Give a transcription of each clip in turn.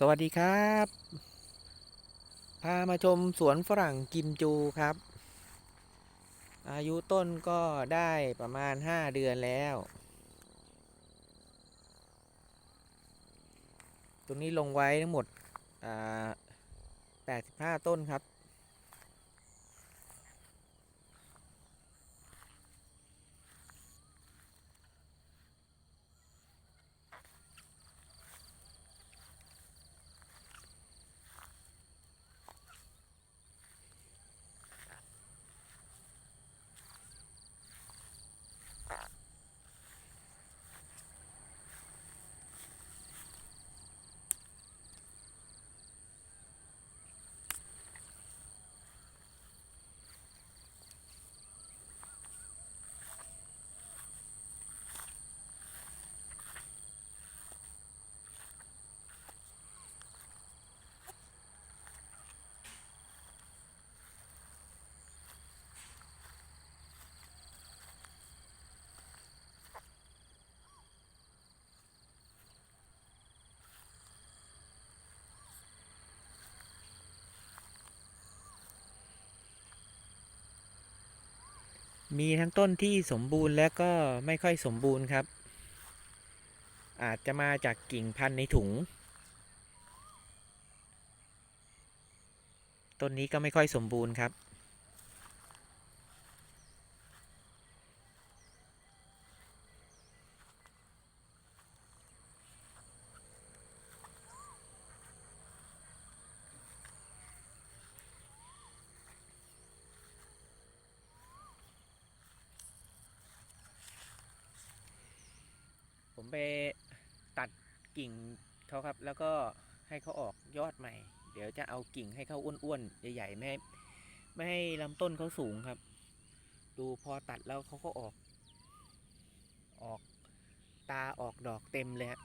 สวัสดีครับ พามาชมสวนฝรั่งกิมจูครับ อายุต้นก็ได้ประมาณ 5 เดือนแล้ว ตรงนี้ลงไว้ทั้งหมด 85 ต้นครับ มีทั้งต้นที่สมบูรณ์และก็ไม่ค่อยสมบูรณ์ครับ อาจจะมาจากกิ่งพันธุ์ในถุง ต้นนี้ก็ไม่ค่อยสมบูรณ์ครับ ไปตัดกิ่งเขาครับ แล้วก็ให้เขาออกยอดใหม่ เดี๋ยวจะเอากิ่งให้เขาอ้วนๆใหญ่ๆไม่ไม่ให้ลำต้นเขาสูงครับ ดูพอตัดแล้วเขาก็ออก ออกตาออกดอกเต็มเลยฮะ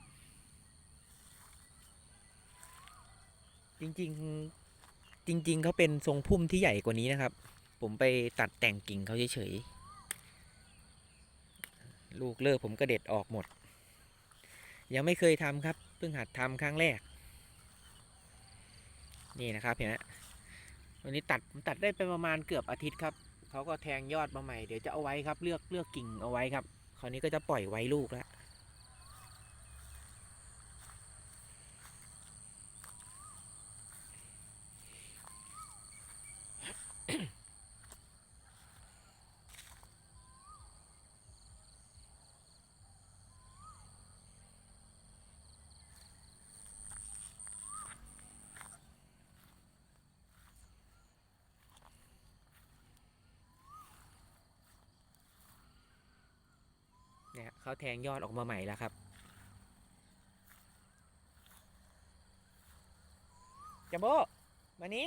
จริงๆจริง ๆเขาเป็นทรงพุ่มที่ใหญ่กว่านี้นะครับ ผมไปตัดแต่งกิ่งเขาเฉยๆลูกเลิกผมก็เด็ดออกหมด ยังไม่เคยทำครับ เพิ่งหัดทำครั้งแรก นี่นะครับเห็นไหมวันนี้ตัดตัดได้ไปประมาณเกือบอาทิตย์ครับเขาก็แทงยอดมาใหม่เดี๋ยวจะเอาไว้ครับ เลือกเลือกกิ่งเอาไว้ครับ คราวนี้ก็จะปล่อยไว้ลูกแล้ว เขาแทงยอดออกมาใหม่แล้วครับ จัมโบ้มานี่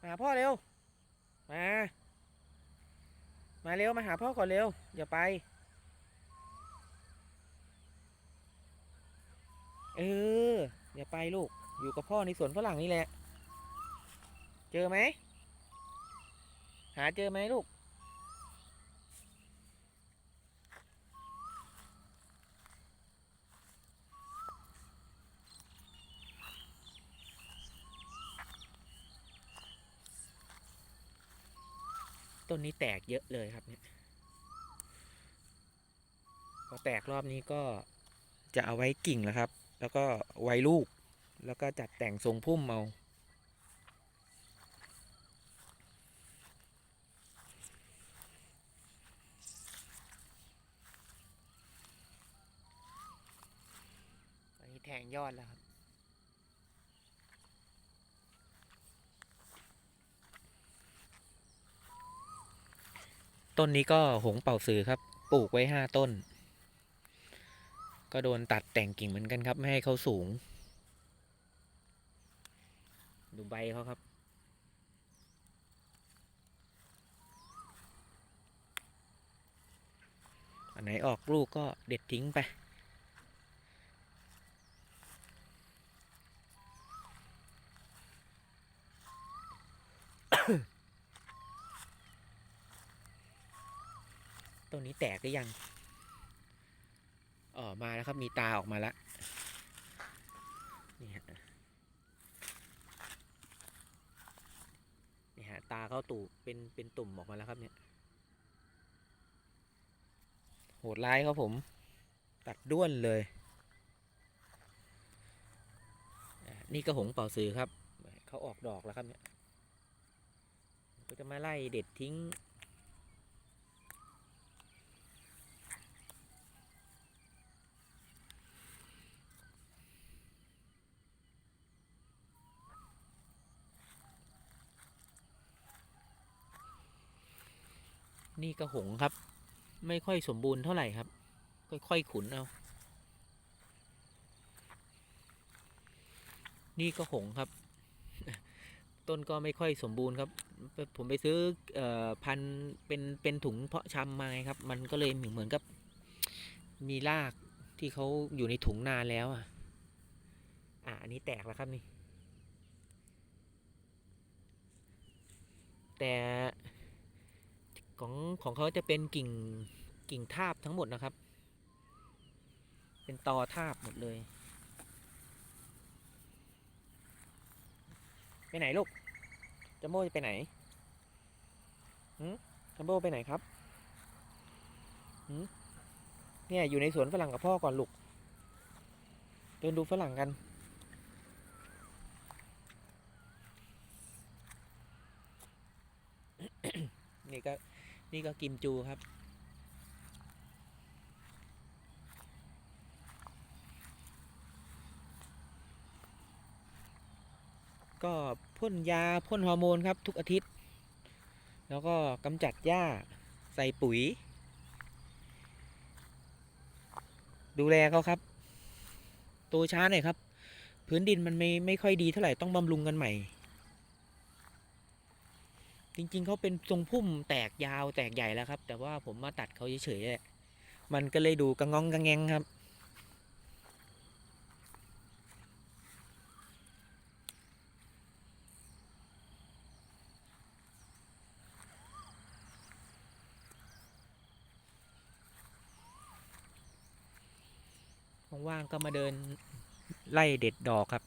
มาหาพ่อเร็ว มา มาเร็ว มาหาพ่อก่อนเร็วอย่าไป เออ อย่าไปลูก อยู่กับพ่อในสวนฝรั่งนี่แหละ เจอไหม หาเจอไหมลูก ต้นนี้แตกเยอะเลยครับเนี่ยพอแตกรอบนี้ก็จะเอาไว้กิ่งแล้วครับ แล้วก็ไว้ลูก แล้วก็จัดแต่งทรงพุ่มเอาอันนี้แทงยอดแล้วครับ ต้นนี้ก็หงเป่าสือครับ ปลูกไว้ห้าต้น ก็โดนตัดแต่งกิ่งเหมือนกันครับ ไม่ให้เขาสูง ดูใบเขาครับ อันไหนออกลูกก็เด็ดทิ้งไป ต้นนี้แตกหรือยังอ๋อมาแล้วครับ มีตาออกมาแล้วนี่ฮะนี่ฮะตาเขาตูเป็นเป็นตุ่มออกมาแล้วครับเนี่ย โหดร้ายครับผม ตัดด้วนเลย นี่ก็หงเป่าสือครับ เขาออกดอกแล้วครับเนี่ยก็จะมาไล่เด็ดทิ้ง นี่ก็หงครับ ไม่ค่อยสมบูรณ์เท่าไหร่ครับ ค่อยๆขุนเอา นี่ก็หงครับ ต้นก็ไม่ค่อยสมบูรณ์ครับ ผมไปซื้ออพันเป็นเป็นถุงเพาะชำมาไงครับ มันก็เลยเหมือนกับ มีรากที่เขาอยู่ในถุงนานแล้วอะ อะอันนี้แตกแล้วครับนี่ แต่ ของของเขาจะเป็นกิ่งกิ่งทาบทั้งหมดนะครับ เป็นตอทาบหมดเลย ไปไหนลูกจัมโบ้จะไปไหนหืมจัมโบ้ไปไหนครับหืมเนี่ยอยู่ในสวนฝรั่งกับพ่อก่อนลูก เดินดูฝรั่งกันนี่ก็ นี่ก็กิมจูครับ ก็พ่นยาพ่นฮอร์โมนครับทุกอาทิตย์ แล้วก็กำจัดหญ้าใส่ปุ๋ย ดูแลเขาครับโตช้าหน่อยครับ พื้นดินมันไม่ไม่ค่อยดีเท่าไหร่ต้องบำรุงกันใหม่ จริง ๆเขาเป็นทรงพุ่มแตกยาวแตกใหญ่แล้วครับ แต่ว่าผมมาตัดเขาเฉยๆแหละมันก็เลยดูกระงองกระแงงครับ ว่างๆก็มาเดินไล่เด็ดดอกครับ